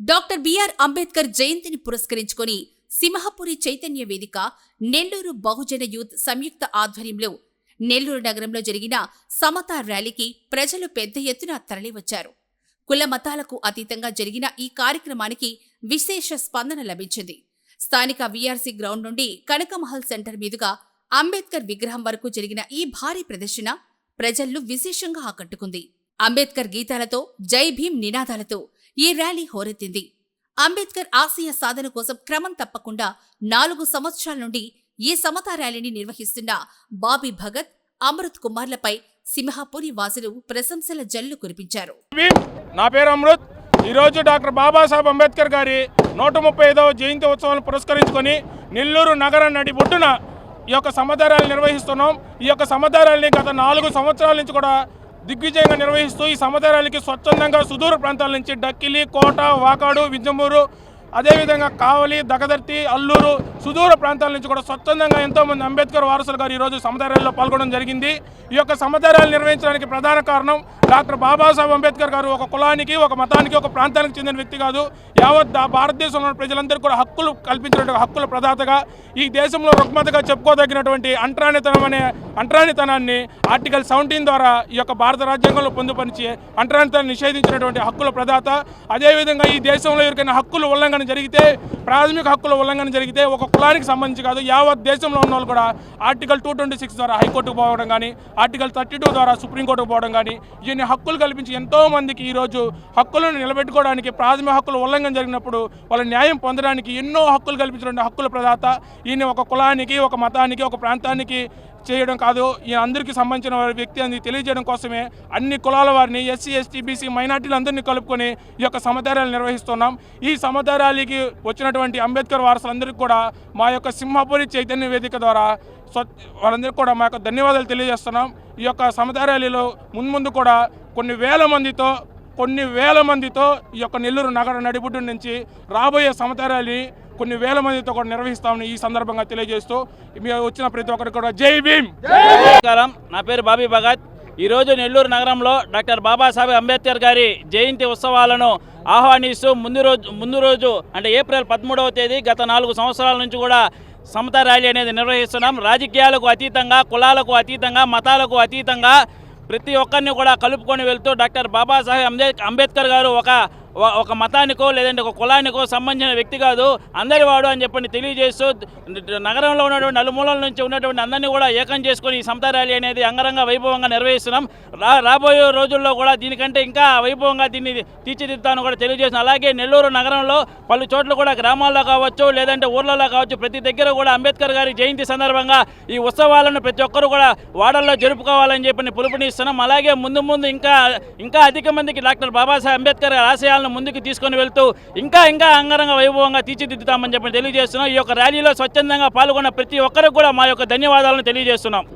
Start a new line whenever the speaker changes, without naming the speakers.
Doctor BR Ambedkar జయంతిని పురస్కరించుకొని సింహపురి చైతన్య వేదిక నెల్లూరు బహుజన యూత్ సంయుక్త ఆధ్వర్యంలో నెల్లూరు నగరంలో జరిగిన సమతా ర్యాలీకి ప్రజలు పెద్ద ఎత్తున తరలివచ్చారు. కుల మతాలకు అతీతంగా జరిగిన ఈ కార్యక్రమానికి విశేష స్పందన లభించింది. స్థానిక వీఆర్సీ గ్రౌండ్ నుండి కనకమహల్ సెంటర్ మీదుగా అంబేద్కర్ విగ్రహం వరకు జరిగిన ఈ భారీ ప్రదర్శన ప్రజలను విశేషంగా ఆకట్టుకుంది. అంబేద్కర్ గీతాలతో జై భీమ్ నినాదాలతో ఈ ర్యాలీ హోరెత్తింది. అంబేద్కర్ ఆశయ సాధన కోసం క్రమం తప్పకుండా నాలుగు సంవత్సరాల నుండి ఈ సమతా ర్యాలీని నిర్వహిస్తున్న బాబీ భగత్ అమృత్ కుమార్లపై సింహాపురి వాసులు ప్రశంసల జల్లు కురిపించారు.
నా పేరు అమృత్. ఈరోజు డాక్టర్ బాబాసాహెబ్ అంబేద్కర్ గారి నూట ముప్పై ఐదవ జయంతి ఉత్సవాలను పురస్కరించుకొని నెల్లూరు నగర ఒడ్డున ఈ యొక్క సమతారాలు నిర్వహిస్తున్నాం. ఈ యొక్క సమతారాలని గత నాలుగు సంవత్సరాల నుంచి కూడా దిగ్విజయంగా నిర్వహిస్తూ ఈ సమతరాలకి స్వచ్ఛందంగా సుదూర ప్రాంతాల నుంచి డక్కిలి కోట వాకాడు వింజమూరు అదేవిధంగా కావలి దగదర్తి అల్లూరు సుదూర ప్రాంతాల నుంచి కూడా స్వచ్ఛందంగా ఎంతోమంది అంబేద్కర్ వారసులు గారు ఈరోజు సమతారాల్లో పాల్గొనడం జరిగింది. ఈ యొక్క సమతారాలు నిర్వహించడానికి ప్రధాన కారణం డాక్టర్ బాబాసాహెబ్ అంబేద్కర్ గారు ఒక కులానికి ఒక మతానికి ఒక ప్రాంతానికి చెందిన వ్యక్తి కాదు. యావత్ భారతదేశంలో ప్రజలందరికీ కూడా హక్కులు కల్పించినటువంటి హక్కుల ప్రదాతగా ఈ దేశంలో రుగ్మతగా చెప్పుకోదగినటువంటి అంటరానితనం అనే అంటరానితనాన్ని ఆర్టికల్ సెవెంటీన్ ద్వారా ఈ యొక్క భారత రాజ్యాంగంలో పొందుపరిచి అంటరానితనాన్ని నిషేధించినటువంటి హక్కుల ప్రదాత. అదేవిధంగా ఈ దేశంలో ఎవరికైనా హక్కుల ఉల్లంఘన జరిగితే ప్రాథమిక హక్కుల ఉల్లంఘన జరిగితే ఒక కులానికి సంబంధించి కాదు యావత్ దేశంలో ఉన్న వాళ్ళు కూడా ఆర్టికల్ టూ ట్వంటీ సిక్స్ ద్వారా హైకోర్టుకు పోవడం కానీ ఆర్టికల్ థర్టీ టూ ద్వారా సుప్రీంకోర్టుకు పోవడం కానీ ఇన్ని హక్కులు కల్పించి ఎంతో మందికి ఈరోజు హక్కులను నిలబెట్టుకోవడానికి ప్రాథమిక హక్కులు ఉల్లంఘన జరిగినప్పుడు వాళ్ళ న్యాయం పొందడానికి ఎన్నో హక్కులు కల్పించిన హక్కుల ప్రదాత. ఈయన ఒక కులానికి ఒక మతానికి ఒక ప్రాంతానికి చేయడం కాదు. ఈయన అందరికీ సంబంధించిన వారి వ్యక్తి అని తెలియజేయడం కోసమే అన్ని కులాల వారిని ఎస్సీ ఎస్టీ బీసీ మైనార్టీలందరినీ కలుపుకొని ఈ యొక్క సమధారాలు నిర్వహిస్తున్నాం. ఈ సమధారాలకి వచ్చినటువంటి అంబేద్కర్ వారసులందరికీ కూడా మా యొక్క సింహాపురి చైతన్య వేదిక ద్వారా వారందరికీ వాళ్ళందరికీ కూడా మా యొక్క ధన్యవాదాలు తెలియజేస్తున్నాం. ఈ యొక్క సమతారాలిలో మున్ముందు కూడా కొన్ని వేల మందితో కొన్ని వేల మందితో ఈ యొక్క నెల్లూరు నగర నడిబుడ్డు నుంచి రాబోయే సమతారాలి కొన్ని వేల మందితో కూడా నిర్వహిస్తామని ఈ సందర్భంగా తెలియజేస్తూ మీరు వచ్చిన ప్రతి ఒక్కరికి కూడా జై భీమ్!
నమస్కారం. నా పేరు బాబీ భగత్. ఈరోజు నెల్లూరు నగరంలో డాక్టర్ బాబాసాహెబ్ అంబేద్కర్ గారి జయంతి ఉత్సవాలను ఆహ్వానిస్తూ ముందు రోజు ముందు రోజు అంటే ఏప్రిల్ పదమూడవ తేదీ గత నాలుగు సంవత్సరాల నుంచి కూడా సమత ర్యాలీ అనేది నిర్వహిస్తున్నాం. రాజకీయాలకు అతీతంగా కులాలకు అతీతంగా మతాలకు అతీతంగా ప్రతి ఒక్కరిని కూడా కలుపుకొని వెళ్తూ డాక్టర్ బాబాసాహెబ్ అంబేద్కర్ గారు ఒక ఒక- మతానికో లేదంటే ఒక కులానికో సంబంధించిన వ్యక్తి కాదు. అందరి వాడు అని చెప్పని తెలియజేస్తూ నగరంలో ఉన్నటువంటి నలుమూలల నుంచి ఉన్నటువంటి అందరినీ కూడా ఏకం చేసుకొని ఈ సమతా ర్యాలీ అనేది అంగరంగ వైభవంగా నిర్వహిస్తున్నాం. రా రాబోయే రోజుల్లో కూడా దీనికంటే ఇంకా వైభవంగా దీన్ని తీర్చిదిద్దాను కూడా తెలియజేస్తున్నాం. అలాగే నెల్లూరు నగరంలో పలు చోట్ల కూడా గ్రామాల్లో కావచ్చు లేదంటే ఊర్లలో కావచ్చు ప్రతి దగ్గర కూడా అంబేద్కర్ గారి జయంతి సందర్భంగా ఈ ఉత్సవాలను ప్రతి ఒక్కరు కూడా వాడల్లో జరుపుకోవాలని చెప్పి పిలుపునిస్తున్నాం. అలాగే ముందు ముందు ఇంకా ఇంకా అధిక మందికి డాక్టర్ బాబాసాహెబ్ అంబేద్కర్ గారి ఆశయాలను ముందుకు తీసుకొని వెళ్తూ ఇంకా ఇంకా అంగరంగ వైభవంగా తీర్చిదిద్దుతామని చెప్పి తెలియజేస్తున్నాం. ఈ యొక్క ర్యాలీలో స్వచ్ఛందంగా పాల్గొన్న ప్రతి ఒక్కరికి కూడా మా యొక్క ధన్యవాదాలను తెలియజేస్తున్నాం.